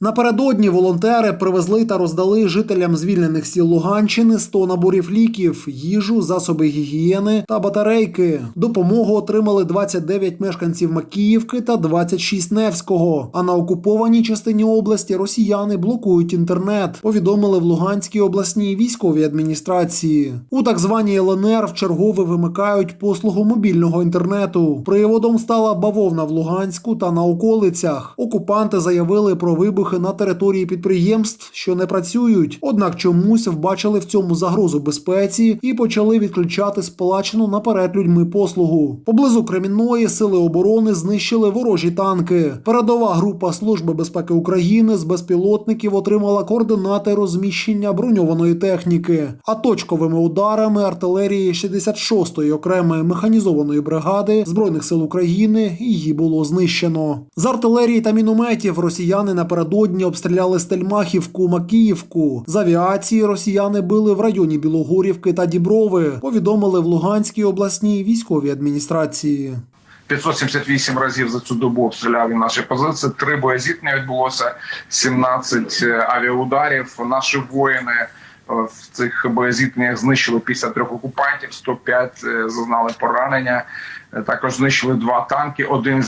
Напередодні волонтери привезли та роздали жителям звільнених сіл Луганщини 100 наборів ліків, їжу, засоби гігієни та батарейки. Допомогу отримали 29 мешканців Макіївки та 26 Невського. А на окупованій частині області росіяни блокують інтернет. Повідомили в Луганській обласній військовій адміністрації. У так званій ЛНР вчергове вимикають послугу мобільного інтернету. Приводом стала бавовна в Луганську та на околицях. Окупанти заявили про вибухи на території підприємств, що не працюють. Однак чомусь вбачили в цьому загрозу безпеці і почали відключати сплачену наперед людьми послугу. Поблизу Кремінної сили оборони знищили ворожі танки. Передова група Служби безпеки України з безпілотників отримала координати розміщення броньованої техніки, а точковими ударами артилерії 66-ї окремої механізованої бригади збройних сил України її було знищено. З артилерії та мінометів росіяни напередодні обстріляли Стельмахівку, Макіївку. З авіації росіяни били в районі Білогорівки та Діброви. Повідомили в Луганській обласній військовій адміністрації. 578 разів за цю добу обстріляли наші позиції. Три боєзіткнення відбулося, 17 авіаударів. Наші воїни е, в цих боєзіткненнях знищили 53 окупантів, 105 е, зазнали поранення. Е, Також знищили два танки, один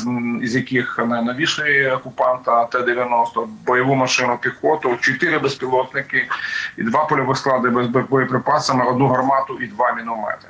з яких найновіший окупанта Т-90, бойову машину піхоту, чотири безпілотники і два польових склади без боєприпасами, одну гармату і два міномети.